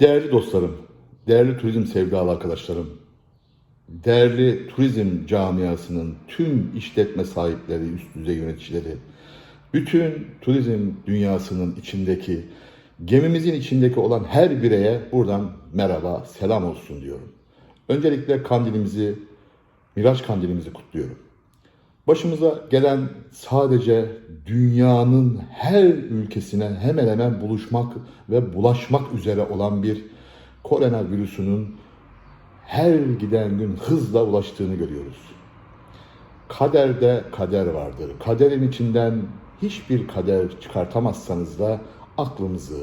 Değerli dostlarım, değerli turizm sevdalı arkadaşlarım, değerli turizm camiasının tüm işletme sahipleri, üst düzey yöneticileri, bütün turizm dünyasının içindeki, gemimizin içindeki olan her bireye buradan merhaba, selam olsun diyorum. Öncelikle kandilimizi, Miraç kandilimizi kutluyorum. Başımıza gelen sadece dünyanın her ülkesine hemen hemen buluşmak ve bulaşmak üzere olan bir koronavirüsünün her giden gün hızla ulaştığını görüyoruz. Kaderde kader vardır. Kaderin içinden hiçbir kader çıkartamazsanız da aklımızı,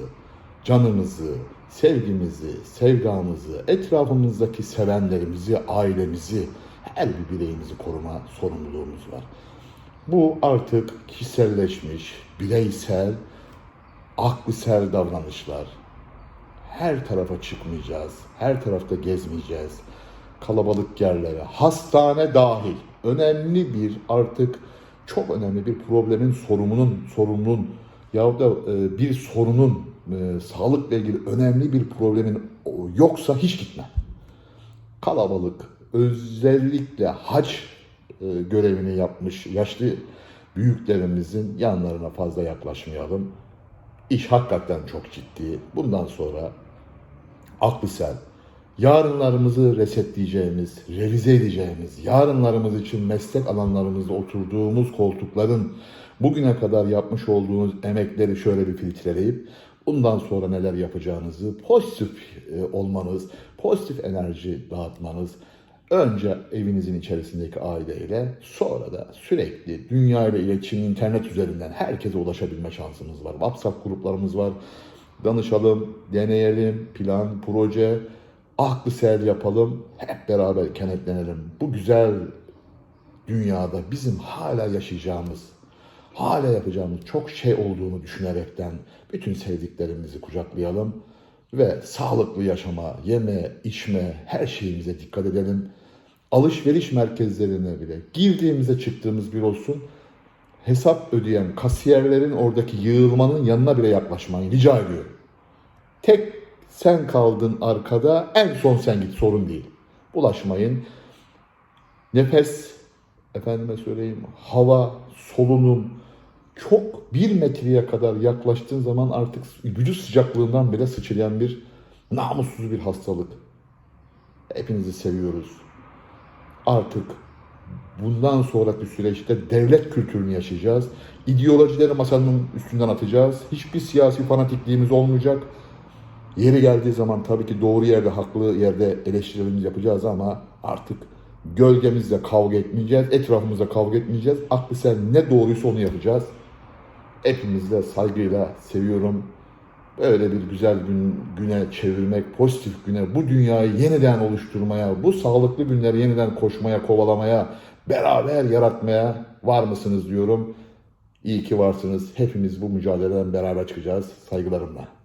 canımızı, sevgimizi, sevdamızı, etrafımızdaki sevenlerimizi, ailemizi, her bir bireyimizi koruma sorumluluğumuz var. Bu artık kişiselleşmiş, bireysel, aklısel davranışlar. Her tarafa çıkmayacağız, her tarafta gezmeyeceğiz. Kalabalık yerlere, hastane dahil önemli bir artık çok önemli bir problemin sorumlunun, sorumlunun ya da e, bir sorunun e, sağlıkla ilgili önemli bir problemin yoksa hiç gitme kalabalık, özellikle hac e, görevini yapmış yaşlı büyüklerimizin yanlarına fazla yaklaşmayalım. İş hakikaten çok ciddi. Bundan sonra aklı sel, yarınlarımızı resetleyeceğimiz, revize edeceğimiz, yarınlarımız için meslek alanlarımızda oturduğumuz koltukların bugüne kadar yapmış olduğunuz emekleri şöyle bir filtreleyip bundan sonra neler yapacağınızı pozitif e, olmanız, pozitif enerji dağıtmanız, önce evinizin içerisindeki aileyle sonra da sürekli dünya ile iletişim internet üzerinden herkese ulaşabilme şansımız var. WhatsApp gruplarımız var. Danışalım, deneyelim, plan, proje, aklı sel yapalım, hep beraber kenetlenelim. Bu güzel dünyada bizim hala yaşayacağımız, hala yapacağımız çok şey olduğunu düşünerekten bütün sevdiklerimizi kucaklayalım ve sağlıklı yaşama, yeme, içme, her şeyimize dikkat edelim. Alışveriş merkezlerine bile girdiğimizde çıktığımız bir olsun hesap ödeyen kasiyerlerin oradaki yığılmanın yanına bile yaklaşmayın rica ediyorum. Tek sen kaldın arkada en son sen git sorun değil. Bulaşmayın. Nefes, efendime söyleyeyim, hava, solunum çok bir metreye kadar yaklaştığın zaman artık vücut sıcaklığından bile sıçrayan bir namussuz bir hastalık. Hepinizi seviyoruz. Artık bundan sonraki süreçte devlet kültürünü yaşayacağız. İdeolojileri masanın üstünden atacağız. Hiçbir siyasi fanatikliğimiz olmayacak. Yeri geldiği zaman tabii ki doğru yerde, haklı yerde eleştirilerimizi yapacağız ama artık gölgemizle kavga etmeyeceğiz, etrafımızla kavga etmeyeceğiz. Aklı sen ne doğruysa onu yapacağız. Hepinizi de saygıyla seviyorum. Böyle bir güzel gün, güne çevirmek, pozitif güne, bu dünyayı yeniden oluşturmaya, bu sağlıklı günleri yeniden koşmaya, kovalamaya, beraber yaratmaya var mısınız diyorum. İyi ki varsınız. Hepimiz bu mücadeleden beraber çıkacağız. Saygılarımla.